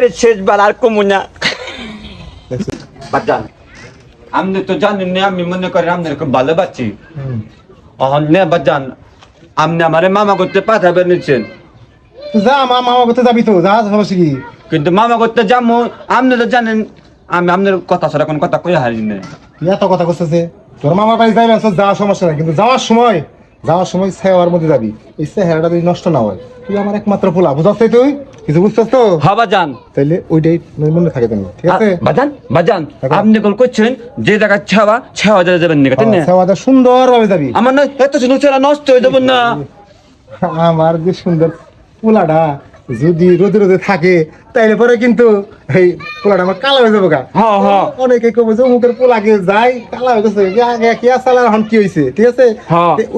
এবারে শেষবার আর কমু না। বাজান আপনি তো জানেন না আমি মনে করি আপনার খুব ভালোবাসি। অহন নে বাজান আপনি আমারে মামা করতে পাঠাবেন নিচ্ছেন যা মা মামা করতে যাবি তো যা সমস্যা কি? কিন্তু মামা করতে যাব আপনি তো জানেন আমি আপনার কথা ছাড়া কোনো কথা কই হারি না এত কথা করতেছে তোর মামার বাড়ি যাইবে আসলে যাওয়ার সমস্যা নাই কিন্তু যাওয়ার সময় যাওয়ার সময় সেওয়ার মধ্যে যাবি। এই চেহারাটা যদি নষ্ট না হয় তুই আমার একমাত্র পোলা তাই তুই? কিছু বুঝতেছ হ্যাঁ বাজান। তাইলে ওইটাই থাকে তুমি ঠিক আছে? বাজান বাজান আপনি কল করছেন যে জায়গা ছাওয়া ছাওয়া জায়গা যাবেন না তাই না? সেওয়াটা সুন্দর ভাবে যাবি। আমার না এত সুন্দর নষ্ট হয়ে যাবেন না। আমার যে সুন্দর পোলাটা যদি রোদে রোদে থাকে তাইলে পরে কিন্তু এই পোলাটা আমার কালো হয়ে যাব গা। হ্যাঁ, হ্যাঁ। অনেকে কবে যে অমুকের পোলাকে যাই কালা হয়ে গেছে। কি কি আর এখন কি হয়েছে ঠিক আছে।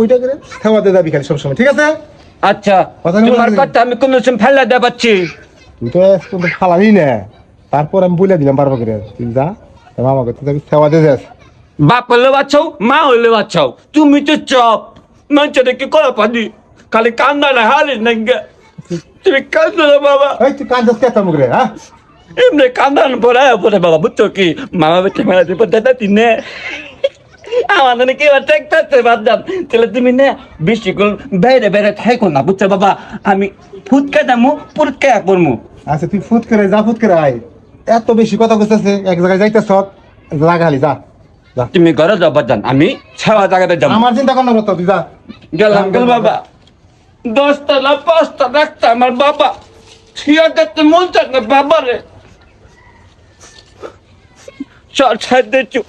ওইটা করে সেওয়াতে যাবি খালি সবসময় ঠিক আছে? আচ্ছা কথা তোমার। কথা আমি কোন সময় ফেলা দেওয়া পাচ্ছি। তুই তো ফালাবি না। তারপর আমি বলে দিলাম বারবার করে। তুই যা মামা করতে যাবি সেওয়াতে যাস বাপ হলে বাচ্চাও মা হলে বাচ্চাও তুমি তো চপ। মানুষটা কি করা পারি খালি কান্দা না হারিস না। তুমি কান্দো না বাবা। এই তুই যাচ্ছে এত মুখ রে হ্যাঁ? এমনি কান্দান পরে পরে বাবা বুঝছ কি? মামা বেটে মেলা দিয়ে দাঁতি নে আমাদের কি এবার টেকতে বাদাম তাহলে তুমি নে বেশি করে বাইরে বাইরে থাইকো না বুঝছ বাবা? আমি ফুটকে দামু পুরকে পড়মু আচ্ছা তুই ফুট করে যা ফুট করে আয়। এত বেশি কথা কইতেছে এক জায়গায় যাইতেছ লাগা খালি যা। যা। তুমি ঘরে যাও বাদান আমি ছাওয়া জায়গাতে যাব আমার চিন্তা কর না করতো তুই যা। গেলাম গেল বাবা। দশটা না পাঁচটা রাখতে আমার বাবা। ঠিয়া দেখতে মন চায় না বাবা রে চল ছাড় চু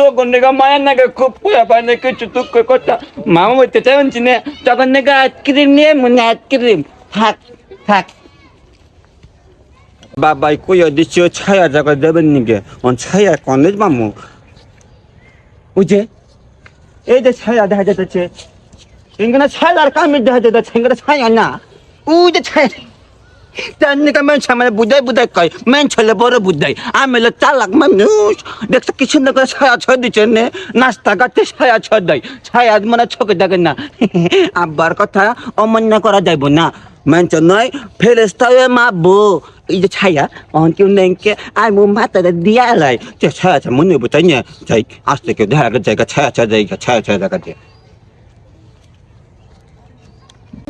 তখন নেগা মায়ের নাগে খুব পুয়া পায় না কিছু তুক কথা। মামা বলতে চাইছি না, তখন নেগা আইসক্রিম নিয়ে মনে আইসক্রিম। থাক থাক। বাবাই কইয়া দিচ্ছি, ও ছায়া জায়গা দেবেন নিগে অন ছায়া কলেজ মামু? বুঝে এই যে ছায়া দেখা যাচ্ছে এখানে ছায়ার কামি দেখা যাচ্ছে এখানে ছায়া না। ওই যে ছায়া। তার নিকা মেন সামনে বুঝাই বুঝাই কয় মেন ছেলে বড় বুঝাই আমি হলো চালাক মানুষ। দেখছ কি সুন্দর করে ছায়া ছয় দিচ্ছে নে, নাস্তা গাতে ছায়া ছয় দেয়, ছায়া মানে চোখে দেখে না। আব্বার কথা অমান্য করা যাইব না। মেনচ নয় ফেরেস্তা হয়ে মাপবো। এই যে ছায়া অন কেউ নেংকে আই মো মাতারে দিয়া লাই। ছায়া ছায়া মনে বুঝাই না? যাই আসতে কেউ দেখা জায়গা, ছায়া ছায়া জায়গা, ছায়া ছায়া জায়গা দিয়ে জায়গা জায়গা করছে এ খারা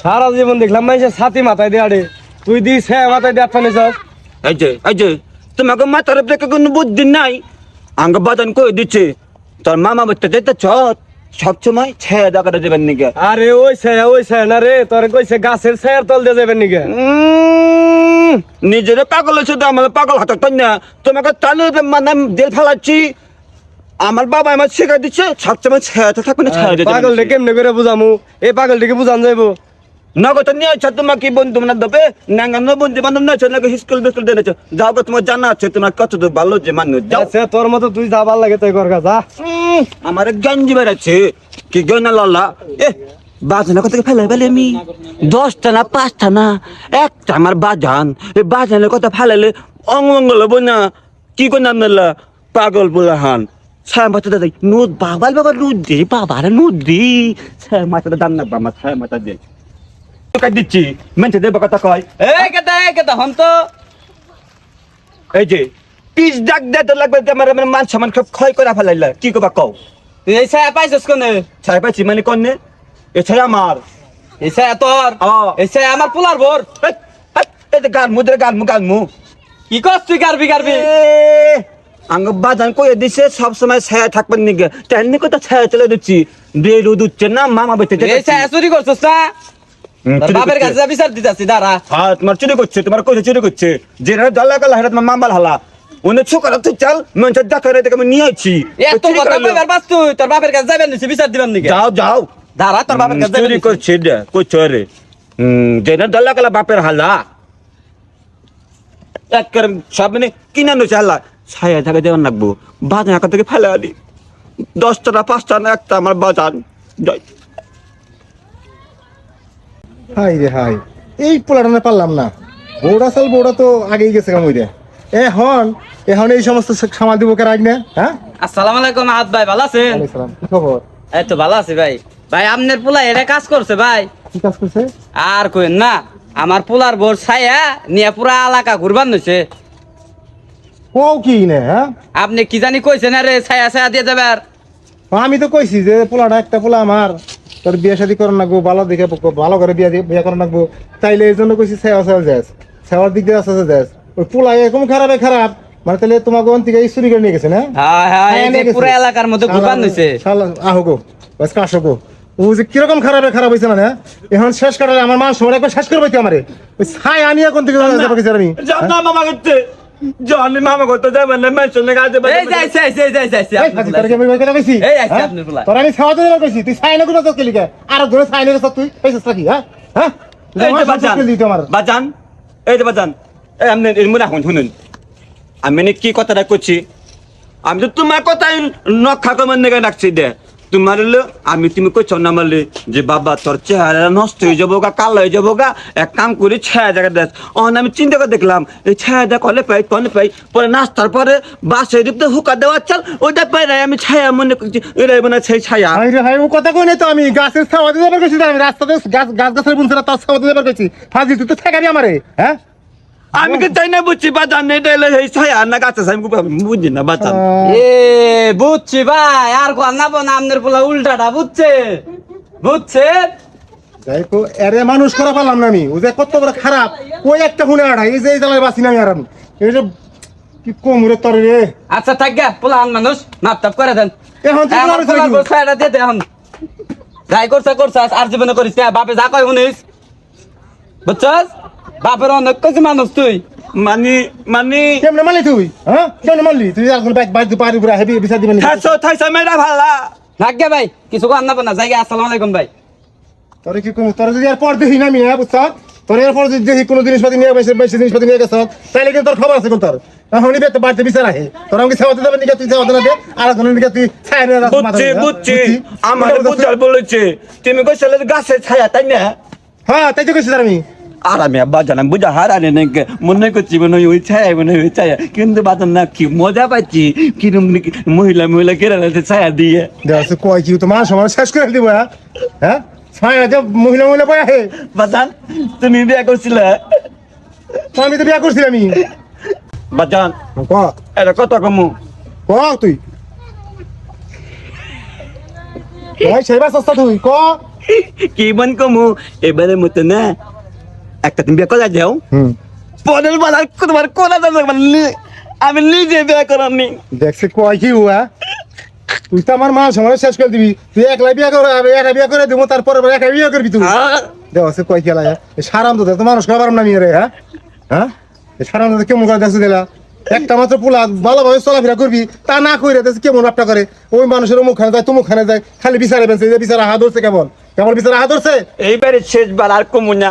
সারা জীবন দেখলাম মানুষের ছাতি মাথায় দিয়ে আড়ে। তুই দিস হ্যাঁ মাথায় দিয়ে আটপানি সব এই যে এই যে তোমাকে মাথার উপরে কোনো বুদ্ধি নাই? আঙ্গ বাদন কই দিচ্ছে তোর মামা বলতে যেতে চ সবসময় ছেড়ে দেখাটা দেবেন নিকে? আরে ওই সে ওই সে না রে তোর কইছে গাছের ছায়ার তল দিয়ে যাবেন নিকে? নিজের পাগল হচ্ছে তো আমার পাগল হাতে না। তোমাকে তালু মানে দেল ফেলাচ্ছি। আমার বাবা আমার শেখা দিচ্ছে সবসময় ছেড়ে থাকবে না ছেড়ে পাগল রে কেমনে করে বুঝামু। এই পাগল থেকে বুঝান যাইবো। নগদ নিয়ে আছো তোমাকে বন্ধু মানে দেবে? নাঙ্গান বন্ধু বান্ধব না নাকি স্কুল বিস্কুল যাও তোমার জানা আছে তোমার কত দূর ভালো যে মানুষ যাও। আচ্ছা তোর মতো তুই যা ভালো লাগে তাই কর গা, যা। আমার গঞ্জি বেড়াচ্ছে। কি গনা লালা? এ বাজান কত ফেলে ফেলে আমি? দশটা না পাঁচটা না একটা আমার বাজান। এই বাজানের কথা ফেলালে অঙ্গল না। কি করে নাম পাগল বলে হান ছায়া মাথা দাদা নুদ বাবাল বাবা নুদ দি বাবার নুদ দি ছায়া মাথা দাম না বাবা ছায়া মাথা দিয়ে। কাট দিচ্ছি মেনছে দেব কথা কয়। এই কেতা এই কেতা হন তো এই যে পিস ডাক দে তো লাগবে আমার আমার মান সামান সব ক্ষয় করে ফেলাইলা। কি কবা কও? এই ছায়া পাইছস কোনে? ছায়া পাইছি মানে কন্যে এ ছায়া আমার। এই ছায়া তোর। এই ছায়া আমার পোলার ভোর এই, যে গান মুদ্রে গান মু গান মু কি কস তুই গারবি গারবি? আঙ্গ বাজান কয়ে দিছে সব সময় ছায়া থাকবেন নিগে। তেমনি কথা ছায়া চলে দিচ্ছি। বে রোদ উঠছে না মামা বেঁচে এই ছায়া চুরি করছস না বাপের কাছে যা বিচার দিতাছি দাঁড়া। হ্যাঁ তোমার চুরি করছে তোমার কইছে চুরি করছে। যে দলা কালা হেরা তোমার মামাল হালা। উনি ছোকরা তুই চাল মঞ্চের দেখা রে আমি নিয়ে আছি এত কথা। কইবার বাস তুই তোর বাপের কাছে যাবেন নিছি বিচার দিবেন নিকে যাও যাও। দাঁড়া তোর বাপের কাছে চুরি করছে রে। যেটা দলা কালা বাপের হালা। এক করে সব মানে কিনে নো চালা ছায়া থাকে দেওয়ার লাগবো। বাজান একা থেকে ফেলে আলি দশটা না পাঁচটা না একটা আমার বাজান হাই রে হাই এই পোলাটা না পারলাম না। বৌড়া চাল বৌড়া তো আগেই গেছে কামই রে এখন এখন এই সমস্ত সামাল দিব কে রাখ না হ্যাঁ? আসসালামু আলাইকুম আহাত ভাই ভালো আছেন? কি খবর? এই তো ভালো আছি ভাই। ভাই আপনার পোলা এটা কাজ করছে ভাই? কি কাজ করছে? আর কইন না আমার পোলার বোর ছায়া নিয়ে পুরা এলাকা ঘুরবান হইছে ও কি নে হ্যাঁ? আপনি কি জানি কইছেন আরে ছায়া ছায়া দিয়ে যাবে আর আমি তো কইছি যে পোলাটা একটা পোলা আমার। তোর বিয়ে শাদি করার নাকবো ভালো দেখে ভালো করে বিয়ে দিয়ে- বিয়ে করার নাকবো তাইলে এই জন্য কইছি সেবা সেবা যাস। সেবার দিক দিয়ে আসতে যাস। ওই পোলা এরকম খারাপে খারাপ মানে তাহলে তোমাকে ওন থেকে চুরি করে নিয়ে গেছে না? হ্যাঁ হ্যাঁ হ্যাঁ। পুরা এলাকার মধ্যে ঘুরবান হইছে শালা- আহো গো বাস কাশো গো। ও যে কীরকম খারাপে খারাপ হয়েছে না হ্যাঁ? এখন শেষ কাটালে আমার মান সময় একবার শেষ করবে তো আমারে। ওই ছাই আনিয়া কোন থেকে যাব আমি? যাব না মামা করতে। জনি মামা করতে যাবেন না কাজে এই যাইছে এই যাইছে যাইছে এই, হাজি, তোরা কি আমি কথা কইছি? হ্যাঁ? তোরা আমি তুই সাইনে গুলো তোর কেলিকা। আর ধরে সাইনে তুই, নাকি, হ্যাঁ? হ্যাঁ? বাজান দিতে আমার। বাজান এই যে বাজান এই আপনি এর মনে রাখুন শুনুন আমি নে কি কথাটা করছি আমি তো তোমার কথাই নক্ষা কমার নেগে রাখছি দে তোমার হলো আমি তুমি কইছ না মারলে যে বাবা তোর চেহারা নষ্ট হয়ে যাব গা কালো হয়ে যাব গা। এক কাম করে ছায়া জায়গা দেখ। অন আমি চিন্তা করে দেখলাম এই ছায়াটা কলে পাই কলে পাই। পরে নাস্তার পরে বাসে দিতে হুকা দেওয়া চাল ওইটা পাই নাই আমি ছায়া মনে করছি এটাই মনে সেই ছায়া। হাই রে ও কথা কই তো আমি? গাছের ছাওয়াতে যাবার কইছি আমি রাস্তাতে গাছ- গাছ গাছের বুনছে না, তার ছাওয়াতে যাবার কইছি। ফাজিল, তুই তো ঠেকাবি আমারে, হ্যাঁ? আমি কি তাই না বুঝছি? বাজান এটা সেই ছায়া না গাছে আমি বুঝছি না বাজান। এ বুঝছি ভাই আর কোন না বোন আপনার পোলা উল্টাটা বুঝছে? বুঝছে? যাই হোক, এরে মানুষ করা পারলাম না আমি ও যে কত বড় খারাপ। ওই একটা হুনে আড়াই এই যে এই জ্বালায় বাঁচি না আমি আর আমি। এই যে কি কোমরে তরে রে? আচ্ছা থাক গা পোলা আন মানুষ মাপ টাপ করে দেন। এখন তুই বলিস পোলার নাকি? বোর দে এখন। যাই করছে করছে আর জীবনে করিস না বাপে যা কয় শুনিস। বুঝছস? বাপের অনেক কিছু মানুষ তুই। মানে মানে। কেমনে মানলি তুই? হ্যাঁ? কেমনে মানলি তুই এখন বাইক বাইক পারি পুরা হেভি বিচার দিবেন থাইছো থাইছো মেরা ভালা ভাই কিছু কর না না যাই গে, আসসালামু আলাইকুম ভাই। তোর কি কোন তোর যদি আর পর দেখি না আমি হ্যাঁ বুঝছ? তোর এরপর যদি দেখি কোনো জিনিসপাতি নিয়ে বেশি বেশি জিনিসপাতি নিয়ে গেছ তাহলে কিন্তু তোর খবর আছে কোন তোর? এখনই বেতে বাড়তে বিচার আহে। তোর আমাকে সেবাতে নিকে তুই সেবাতে না দে আর একজনের নিকে তুই ছায়া নিয়ে রাখ বুঝছি বুঝছি। আমার বুঝার বলেছে। তুমি কইছিলে গাছের ছায়া তাই না? হ্যাঁ তাই তো কইছিস আমি। আর আমি বাজান আমি বুঝা হারানে নাকি? মনে করছি মনে হয় ওই ছায়া মনে হয় ছায়া। কিন্তু বাজান না কি মজা পাচ্ছি। কিরম মহিলা মহিলা কেরালে ছায়া দিয়ে। দেখ কয় কি তো মান সমান শেষ করে দিব হ্যাঁ? হ্যাঁ? ছায়া যে মহিলা মহিলা বয়া হে বাজান তুমি বিয়া করছিলে? আমি তো বিয়া করছিলাম আমি। বাজান ক? এটা কত কমু? ক তুই? ভাই সেই বাস তুই ক? কি বন কমু? এবারে মতো না একটা তুমি বিয়া করা যাও। হুম। পরের বার আর তোমার যাবে মানে আমি নিজে বিয়া করানি দেখছে কয় কি হুয়া। তুই তো আমার মা সময় শেষ করে দিবি। তুই একলা বিয়া করে আমি একা বিয়া করে দিব তারপরে আবার একা বিয়া করবি তুই। দেখ সে কয় খেলা এই সারাম তো তো মানুষ খাবার না রে হ্যাঁ? হ্যাঁ? সারাম তো কেমন করে দেখছ দিলা। একটা মাত্র পোলা ভালোভাবে চলাফেরা করবি তা না করে দেখছি কেমন আপটা করে। ওই মানুষের অমুক খানে যায় তুমুক খানে যায় খালি বিচারে বেঁচে যে বিচারা হাত ধরছে কেমন? কেমন বিচারা হাত ধরছে? এইবারে শেষবার আর কমু না।